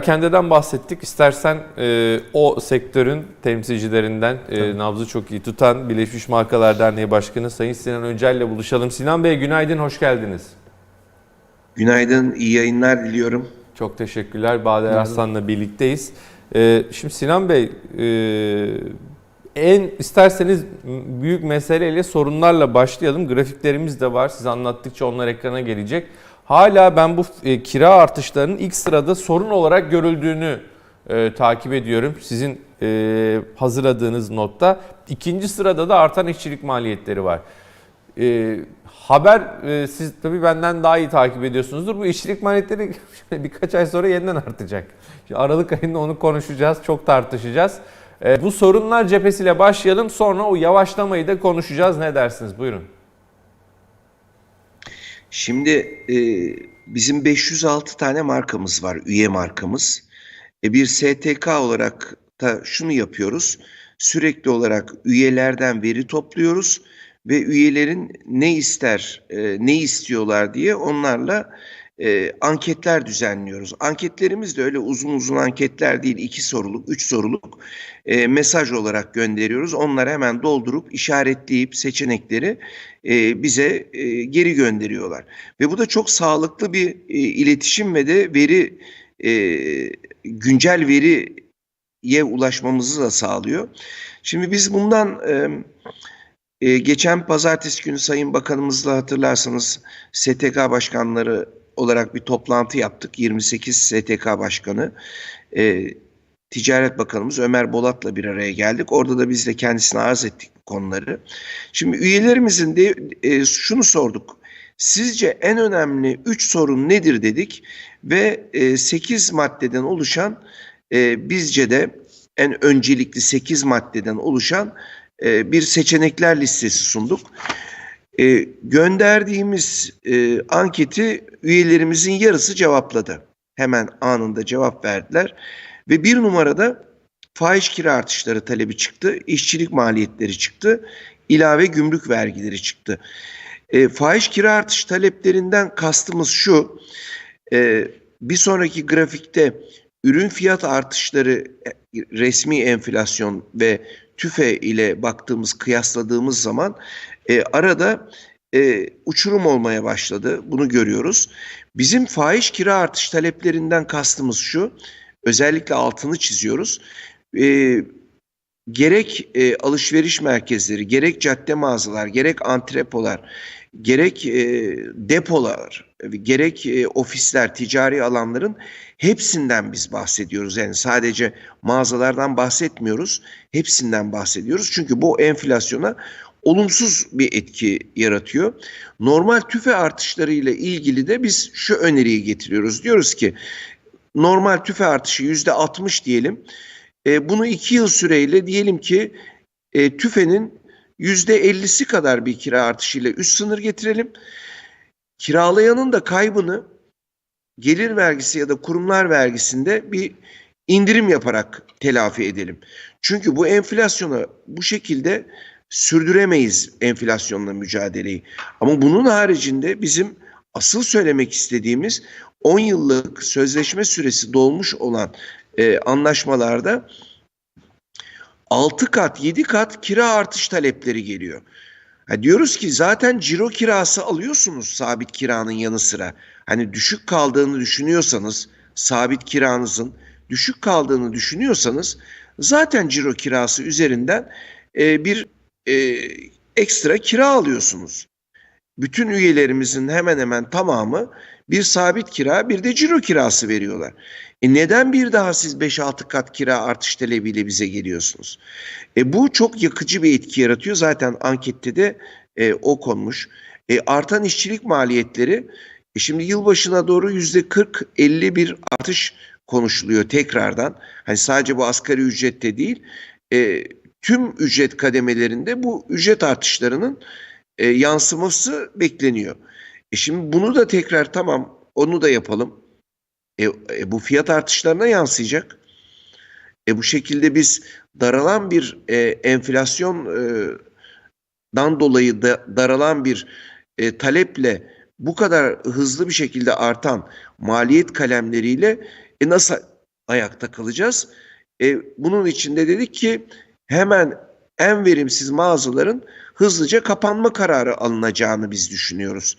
Kendiden bahsettik. İstersen e, o sektörün temsilcilerinden e, nabzı çok iyi tutan Birleşmiş Markalar Derneği Başkanı Sayın Sinan Öncel ile buluşalım. Sinan Bey günaydın, hoş geldiniz. Günaydın, iyi yayınlar diliyorum. Çok teşekkürler. Bader Arslan'la birlikteyiz. E, şimdi Sinan Bey, e, en isterseniz büyük meseleyle sorunlarla başlayalım. Grafiklerimiz de var. Siz anlattıkça onlar ekrana gelecek. Hala ben bu e, kira artışlarının ilk sırada sorun olarak görüldüğünü e, takip ediyorum. Sizin e, hazırladığınız notta. İkinci sırada da artan işçilik maliyetleri var. E, haber e, siz tabii benden daha iyi takip ediyorsunuzdur. Bu işçilik maliyetleri birkaç ay sonra yeniden artacak. Şimdi Aralık ayında onu konuşacağız, çok tartışacağız. E, bu sorunlar cephesiyle başlayalım. Sonra o yavaşlamayı da konuşacağız. Ne dersiniz? Buyurun. Şimdi e, bizim 506 tane markamız var, üye markamız. E, bir STK olarak da şunu yapıyoruz. Sürekli olarak üyelerden veri topluyoruz ve üyelerin ne ister, e, ne istiyorlar diye onlarla e, anketler düzenliyoruz. Anketlerimiz de öyle uzun uzun anketler değil, iki soruluk, üç soruluk e, mesaj olarak gönderiyoruz. Onları hemen doldurup işaretleyip seçenekleri e, bize e, geri gönderiyorlar. Ve bu da çok sağlıklı bir e, iletişim ve de veri e, güncel veriye ulaşmamızı da sağlıyor. Şimdi biz bundan e, e, geçen pazartesi günü Sayın Bakanımızla hatırlarsanız STK başkanları olarak bir toplantı yaptık. 28 STK başkanı. E, Ticaret Bakanımız Ömer Bolat'la bir araya geldik. Orada da biz de kendisine arz ettik konuları. Şimdi üyelerimizin de e, şunu sorduk. Sizce en önemli 3 sorun nedir dedik ve e, 8 maddeden oluşan e, bizce de en öncelikli 8 maddeden oluşan e, bir seçenekler listesi sunduk. E, gönderdiğimiz e, anketi üyelerimizin yarısı cevapladı. Hemen anında cevap verdiler. Ve bir numarada fahiş kira artışları talebi çıktı, işçilik maliyetleri çıktı, ilave gümrük vergileri çıktı. E, fahiş kira artış taleplerinden kastımız şu, e, bir sonraki grafikte ürün fiyat artışları, e, resmi enflasyon ve tüfe ile baktığımız, kıyasladığımız zaman e, arada e, uçurum olmaya başladı. Bunu görüyoruz. Bizim fahiş kira artış taleplerinden kastımız şu, özellikle altını çiziyoruz. E, gerek e, alışveriş merkezleri, gerek cadde mağazalar, gerek antrepolar, gerek e, depolar, gerek e, ofisler, ticari alanların hepsinden biz bahsediyoruz. Yani sadece mağazalardan bahsetmiyoruz, hepsinden bahsediyoruz. Çünkü bu enflasyona olumsuz bir etki yaratıyor. Normal tüfe artışları ile ilgili de biz şu öneriyi getiriyoruz. Diyoruz ki normal tüfe artışı yüzde 60 diyelim. E, bunu iki yıl süreyle diyelim ki e, tüfenin yüzde 50'si kadar bir kira artışıyla üst sınır getirelim. Kiralayanın da kaybını gelir vergisi ya da kurumlar vergisinde bir indirim yaparak telafi edelim. Çünkü bu enflasyonu bu şekilde sürdüremeyiz enflasyonla mücadeleyi. Ama bunun haricinde bizim asıl söylemek istediğimiz 10 yıllık sözleşme süresi dolmuş olan e, anlaşmalarda 6 kat 7 kat kira artış talepleri geliyor. Ha diyoruz ki zaten ciro kirası alıyorsunuz sabit kiranın yanı sıra. Hani düşük kaldığını düşünüyorsanız sabit kiranızın düşük kaldığını düşünüyorsanız zaten ciro kirası üzerinden e, bir e, ekstra kira alıyorsunuz. Bütün üyelerimizin hemen hemen tamamı bir sabit kira bir de ciro kirası veriyorlar. E neden bir daha siz 5-6 kat kira artış talebiyle bize geliyorsunuz? E bu çok yakıcı bir etki yaratıyor. Zaten ankette de e, o konmuş. E artan işçilik maliyetleri e şimdi yılbaşına doğru %40-50 bir artış konuşuluyor tekrardan. Hani sadece bu asgari ücrette değil. E, tüm ücret kademelerinde bu ücret artışlarının e, yansıması bekleniyor. E şimdi bunu da tekrar tamam onu da yapalım. E, e, bu fiyat artışlarına yansıyacak. E bu şekilde biz daralan bir e, enflasyondan dolayı da, daralan bir e, taleple bu kadar hızlı bir şekilde artan maliyet kalemleriyle e, nasıl ayakta kalacağız. E, bunun için de dedik ki hemen en verimsiz mağazaların hızlıca kapanma kararı alınacağını biz düşünüyoruz.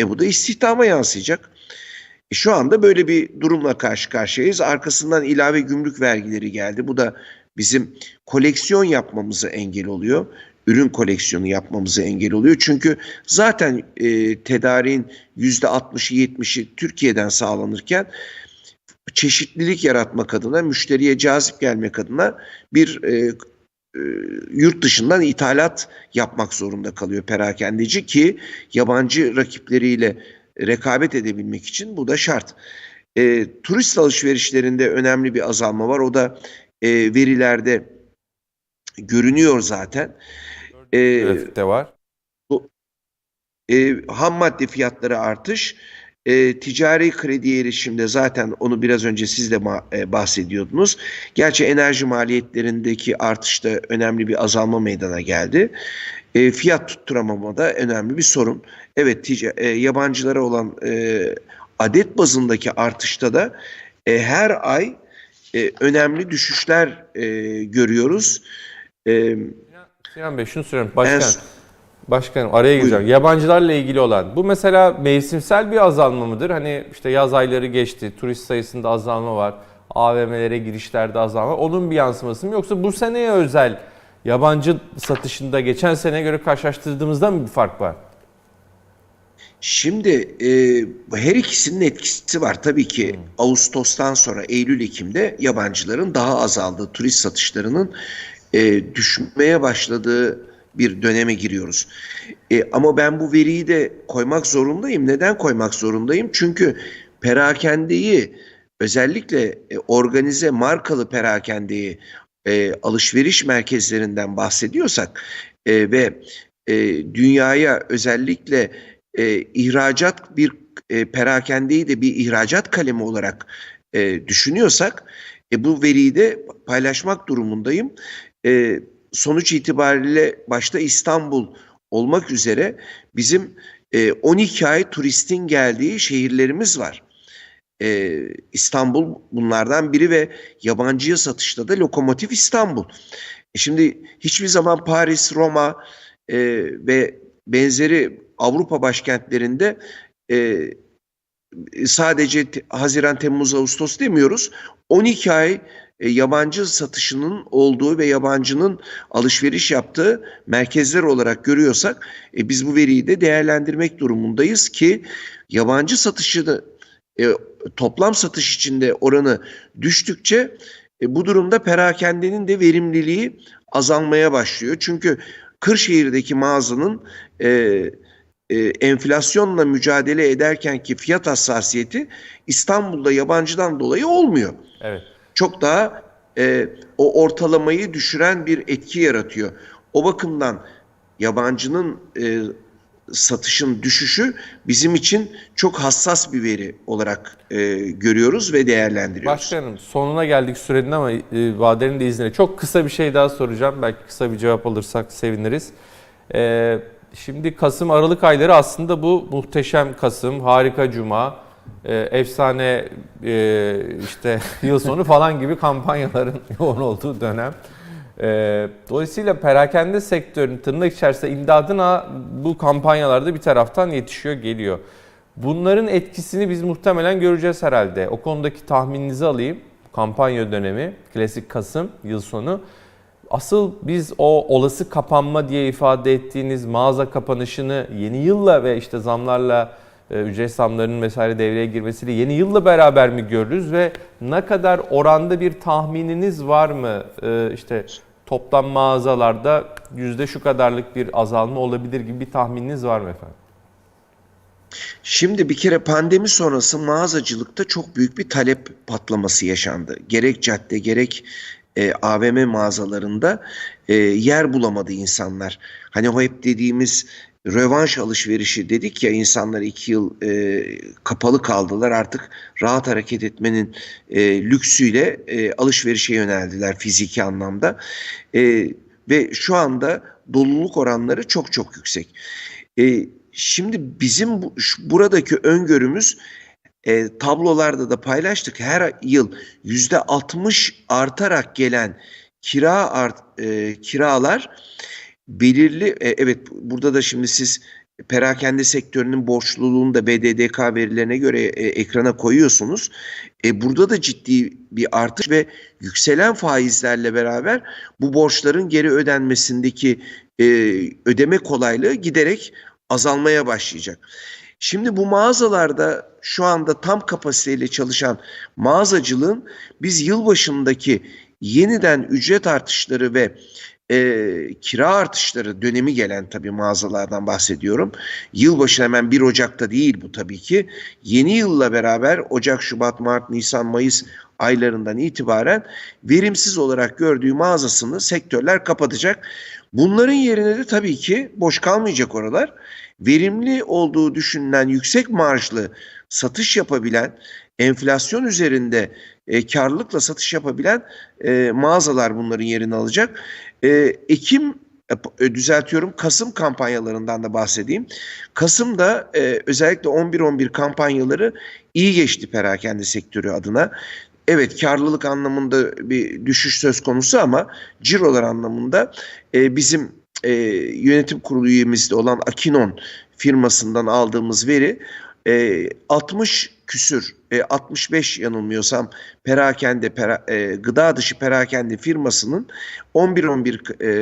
E bu da istihdama yansıyacak. E, şu anda böyle bir durumla karşı karşıyayız. Arkasından ilave gümrük vergileri geldi. Bu da bizim koleksiyon yapmamızı engel oluyor. Ürün koleksiyonu yapmamızı engel oluyor. Çünkü zaten e, tedariğin %60'ı 70'i Türkiye'den sağlanırken çeşitlilik yaratmak adına, müşteriye cazip gelmek adına bir e, e, yurt dışından ithalat yapmak zorunda kalıyor perakendeci ki yabancı rakipleriyle rekabet edebilmek için bu da şart. E, turist alışverişlerinde önemli bir azalma var. O da e, verilerde görünüyor zaten. E, Grafikte var. e, ham madde fiyatları artış, e, ticari kredi erişimde zaten onu biraz önce siz de e, bahsediyordunuz. Gerçi enerji maliyetlerindeki artışta önemli bir azalma meydana geldi. E, fiyat tutturamamada önemli bir sorun. Evet tica- e, yabancılara olan e, adet bazındaki artışta da e, her ay e, önemli düşüşler e, görüyoruz. E, Sinan Bey şunu soruyorum. Başkan, En- başkanım araya gireceğim. Yabancılarla ilgili olan. Bu mesela mevsimsel bir azalma mıdır? Hani işte yaz ayları geçti. Turist sayısında azalma var. AVM'lere girişlerde azalma. Onun bir yansıması mı? Yoksa bu seneye özel yabancı satışında geçen seneye göre karşılaştırdığımızda mı bir fark var? Şimdi e, her ikisinin etkisi var. Tabii ki Ağustos'tan sonra Eylül-Ekim'de yabancıların daha azaldığı, turist satışlarının e, düşmeye başladığı bir döneme giriyoruz. E, ama ben bu veriyi de koymak zorundayım. Neden koymak zorundayım? Çünkü perakendeyi özellikle e, organize markalı perakendeyi e, alışveriş merkezlerinden bahsediyorsak e, ve e, dünyaya özellikle e, ihracat bir e, perakendeyi de bir ihracat kalemi olarak e, düşünüyorsak e, bu veriyi de paylaşmak durumundayım. E, sonuç itibariyle başta İstanbul olmak üzere bizim e, 12 ay turistin geldiği şehirlerimiz var. E, İstanbul bunlardan biri ve yabancıya satışta da lokomotif İstanbul. E, şimdi hiçbir zaman Paris, Roma e, ve benzeri Avrupa başkentlerinde e, sadece Haziran, Temmuz, Ağustos demiyoruz. 12 ay e, yabancı satışının olduğu ve yabancının alışveriş yaptığı merkezler olarak görüyorsak e, biz bu veriyi de değerlendirmek durumundayız ki yabancı satışı da e, toplam satış içinde oranı düştükçe e, bu durumda perakendenin de verimliliği azalmaya başlıyor. Çünkü Kırşehir'deki mağazanın e, e, enflasyonla mücadele ederken ki fiyat hassasiyeti İstanbul'da yabancıdan dolayı olmuyor. Evet. Çok daha e, o ortalamayı düşüren bir etki yaratıyor. O bakımdan yabancının e, satışın düşüşü bizim için çok hassas bir veri olarak e, görüyoruz ve değerlendiriyoruz. Başkanım sonuna geldik sürenin ama e, Bader'in de izniyle çok kısa bir şey daha soracağım. Belki kısa bir cevap alırsak seviniriz. E, şimdi Kasım Aralık ayları aslında bu muhteşem Kasım, harika Cuma, e, efsane e, işte yıl sonu falan gibi kampanyaların yoğun olduğu dönem. E, dolayısıyla perakende sektörünün tırnak içerisinde imdadına bu kampanyalarda bir taraftan yetişiyor, geliyor. Bunların etkisini biz muhtemelen göreceğiz herhalde. O konudaki tahmininizi alayım. Kampanya dönemi, klasik Kasım, yıl sonu. Asıl biz o olası kapanma diye ifade ettiğiniz mağaza kapanışını yeni yılla ve işte zamlarla, ücret zamlarının vesaire devreye girmesiyle yeni yılla beraber mi görürüz ve ne kadar oranda bir tahmininiz var mı? E, işte toplam mağazalarda yüzde şu kadarlık bir azalma olabilir gibi bir tahmininiz var mı efendim? Şimdi bir kere pandemi sonrası mağazacılıkta çok büyük bir talep patlaması yaşandı. Gerek cadde gerek e, AVM mağazalarında e, yer bulamadı insanlar. Hani o hep dediğimiz rövanş alışverişi dedik ya insanlar iki yıl e, kapalı kaldılar artık rahat hareket etmenin e, lüksüyle e, alışverişe yöneldiler fiziki anlamda. E, ve şu anda doluluk oranları çok çok yüksek. E, Şimdi bizim bu, şu- buradaki öngörümüz e, tablolarda da paylaştık. Her yıl yüzde 60 artarak gelen kira art, e, kiralar belirli e, evet burada da şimdi siz perakende sektörünün borçluluğunu da BDDK verilerine göre e, ekrana koyuyorsunuz. E, burada da ciddi bir artış ve yükselen faizlerle beraber bu borçların geri ödenmesindeki e, ödeme kolaylığı giderek azalmaya başlayacak. Şimdi bu mağazalarda şu anda tam kapasiteyle çalışan mağazacılığın biz yılbaşındaki yeniden ücret artışları ve e, kira artışları dönemi gelen tabii mağazalardan bahsediyorum. Yılbaşı hemen 1 Ocak'ta değil bu tabii ki. Yeni yılla beraber Ocak, Şubat, Mart, Nisan, Mayıs aylarından itibaren verimsiz olarak gördüğü mağazasını sektörler kapatacak. Bunların yerine de tabii ki boş kalmayacak oralar. Verimli olduğu düşünülen yüksek marjlı satış yapabilen, enflasyon üzerinde e, karlılıkla satış yapabilen e, mağazalar bunların yerini alacak. E, Ekim e, düzeltiyorum Kasım kampanyalarından da bahsedeyim. Kasım'da e, özellikle 11-11 kampanyaları iyi geçti perakende sektörü adına. Evet karlılık anlamında bir düşüş söz konusu ama cirolar anlamında e, bizim e, yönetim kurulu üyemizde olan Akinon firmasından aldığımız veri e, 60 küsür, e, 65 yanılmıyorsam perakende, pera, e, gıda dışı perakende firmasının 11-11 e,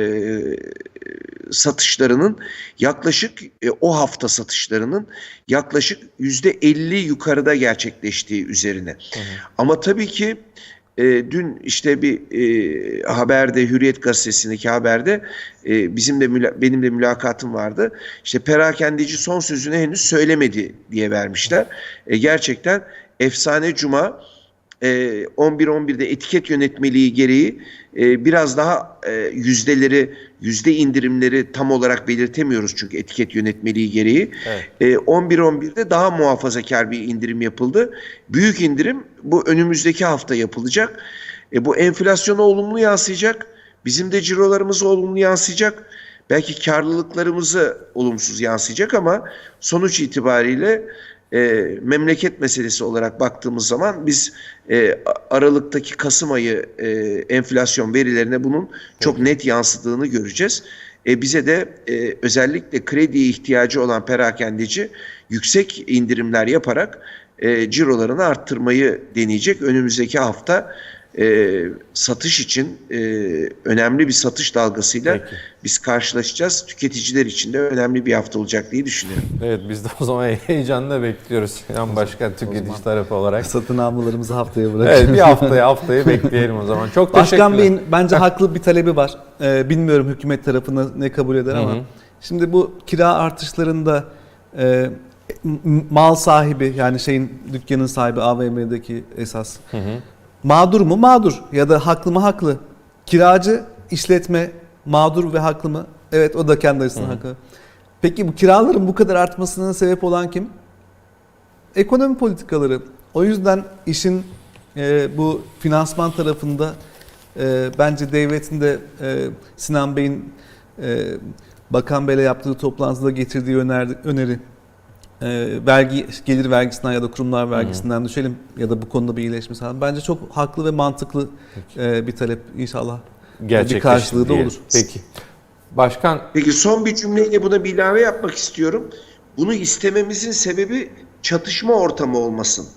satışlarının yaklaşık e, o hafta satışlarının yaklaşık yüzde 50 yukarıda gerçekleştiği üzerine. Ama tabii ki e, dün işte bir e, haberde Hürriyet gazetesindeki haberde e, bizim de benim de mülakatım vardı. İşte perakendeci son sözünü henüz söylemedi diye vermişler. E, gerçekten efsane cuma e, 11-11'de etiket yönetmeliği gereği e, biraz daha e, yüzdeleri, yüzde indirimleri tam olarak belirtemiyoruz çünkü etiket yönetmeliği gereği. Evet. E, 11-11'de daha muhafazakar bir indirim yapıldı. Büyük indirim bu önümüzdeki hafta yapılacak. E, bu enflasyona olumlu yansıyacak. Bizim de cirolarımıza olumlu yansıyacak. Belki karlılıklarımızı olumsuz yansıyacak ama sonuç itibariyle e, memleket meselesi olarak baktığımız zaman biz e, Aralık'taki Kasım ayı e, enflasyon verilerine bunun çok net yansıdığını göreceğiz. E, bize de e, özellikle krediye ihtiyacı olan perakendeci yüksek indirimler yaparak e, cirolarını arttırmayı deneyecek. Önümüzdeki hafta e, satış için e, önemli bir satış dalgasıyla Peki. biz karşılaşacağız. Tüketiciler için de önemli bir hafta olacak diye düşünüyorum. Evet biz de o zaman heyecanla bekliyoruz. Sinan Başkan tüketici tarafı olarak. Satın almalarımızı haftaya bırakıyoruz. Evet bir haftaya haftayı bekleyelim o zaman. Çok Başkan teşekkürler. Bey'in bence haklı bir talebi var. Ee, bilmiyorum hükümet tarafına ne kabul eder ama. Hı hı. Şimdi bu kira artışlarında e, mal sahibi yani şeyin dükkanın sahibi AVM'deki esas Hı hı. Mağdur mu? Mağdur. Ya da haklı mı? Haklı. Kiracı işletme mağdur ve haklı mı? Evet o da kendi açısından haklı. Peki bu kiraların bu kadar artmasına sebep olan kim? Ekonomi politikaları. O yüzden işin e, bu finansman tarafında e, bence devletin de e, Sinan Bey'in e, Bakan Bey'le yaptığı toplantıda getirdiği öneri e, vergi gelir vergisinden ya da kurumlar vergisinden düşelim ya da bu konuda bir iyileşme sağlayalım. Bence çok haklı ve mantıklı e, bir talep inşallah. Bir karşılığı da olur. Peki. Başkan Peki son bir cümleyle buna bir ilave yapmak istiyorum. Bunu istememizin sebebi çatışma ortamı olmasın.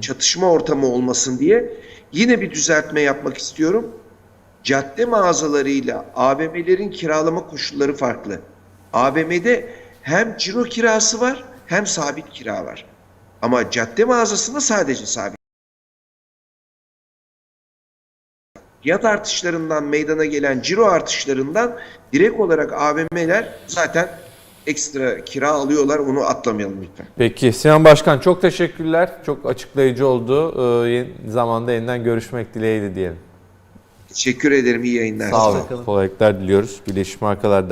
Çatışma ortamı olmasın diye yine bir düzeltme yapmak istiyorum. Cadde mağazalarıyla AVM'lerin kiralama koşulları farklı. AVM'de hem ciro kirası var hem sabit kira var. Ama cadde mağazasında sadece sabit. Fiyat artışlarından meydana gelen ciro artışlarından direkt olarak AVM'ler zaten ekstra kira alıyorlar. Onu atlamayalım lütfen. Peki Sinan Başkan çok teşekkürler. Çok açıklayıcı oldu. Ee, zamanda yeniden görüşmek dileğiyle diyelim. Teşekkür ederim. İyi yayınlar. Sağ olun. Kolaylıklar diliyoruz. Birleşmiş Markalar